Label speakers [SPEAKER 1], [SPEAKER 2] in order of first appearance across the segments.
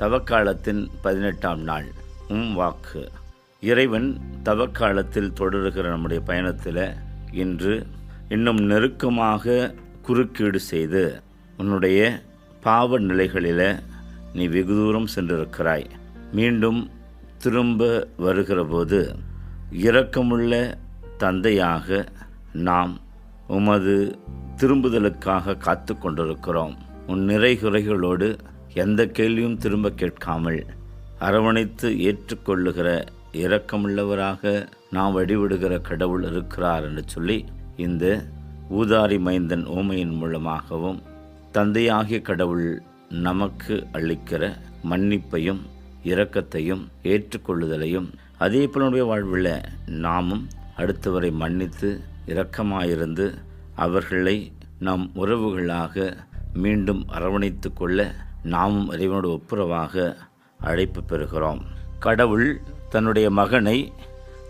[SPEAKER 1] தவக்காலத்தின் பதினெட்டாம் நாள் உம் வாக்கு. இறைவன் தவக்காலத்தில் தொடருகிற நம்முடைய பயணத்தில் இன்று இன்னும் நெருக்கமாக குறுக்கீடு செய்து உன்னுடைய பாவ நிலைகளில் நீ வெகு தூரம் சென்றிருக்கிறாய். மீண்டும் திரும்ப வருகிறபோது இரக்கமுள்ள தந்தையாக நாம் உமது திரும்புதலுக்காக காத்து கொண்டிருக்கிறோம் உன் நிறைகுறைகளோடு எந்த கேள்வியும் திரும்ப கேட்காமல் அரவணைத்து ஏற்றுக்கொள்ளுகிற இரக்கமுள்ளவராக நாம் வழிவிடுகிற கடவுள் இருக்கிறார் என்று சொல்லி இந்த ஊதாரி மைந்தன் ஓமையின் மூலமாகவும் தந்தையாகிய கடவுள் நமக்கு அளிக்கிற மன்னிப்பையும் இரக்கத்தையும் ஏற்றுக்கொள்ளுதலையும் அதே போலனுடைய வாழ்வில் நாமும் அடுத்தவரை மன்னித்து இரக்கமாயிருந்து அவர்களை நம் உறவுகளாக மீண்டும் அரவணைத்து கொள்ள நாமும் இறைவனோடு ஒப்புரவாக அழைப்பு பெறுகிறோம். கடவுள் தன்னுடைய மகனை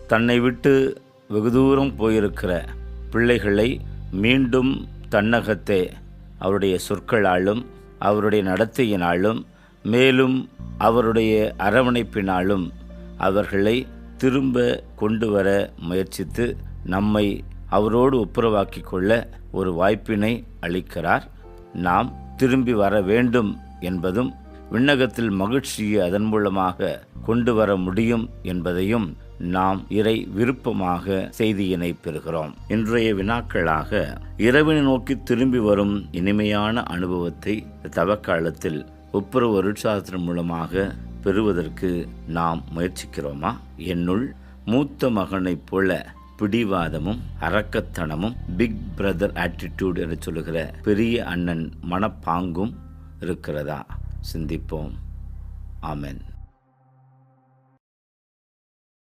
[SPEAKER 1] தன்னை விட்டு வெகு தூரம் போயிருக்கிற பிள்ளைகளை மீண்டும் தன்னகத்தே அவருடைய சொற்களாலும் அவருடைய நடத்தையினாலும் மேலும் அவருடைய அரவணைப்பினாலும் அவர்களை திரும்ப கொண்டு வர முயற்சித்து நம்மை அவரோடு ஒப்புரவாக்கி கொள்ள ஒரு வாய்ப்பினை அளிக்கிறார். நாம் திரும்பி வர வேண்டும் என்பதும் விண்ணகத்தில் மகிழ்ச்சியை அதன் மூலமாக கொண்டு வர முடியும் என்பதையும் நாம் இறை விருப்பமாக செய்தியினை பெறுகிறோம். இன்றைய வினாக்களாக இரவினை நோக்கி திரும்பி வரும் இனிமையான அனுபவத்தை தவக்காலத்தில் ஒப்புரவு அருட்சாஸ்திரம் மூலமாக பெறுவதற்கு நாம் முயற்சிக்கிறோமா? என்னுள் மூத்த மகனைப் போல பிடிவாதமும் அரக்கத்தனமும் பிக் பிரதர் ஆட்டிடியூட் என்று சொல்லுகிற பெரிய அண்ணன் மனப்பாங்கும் இருக்கிறதா? சிந்திப்போம். ஆமென்.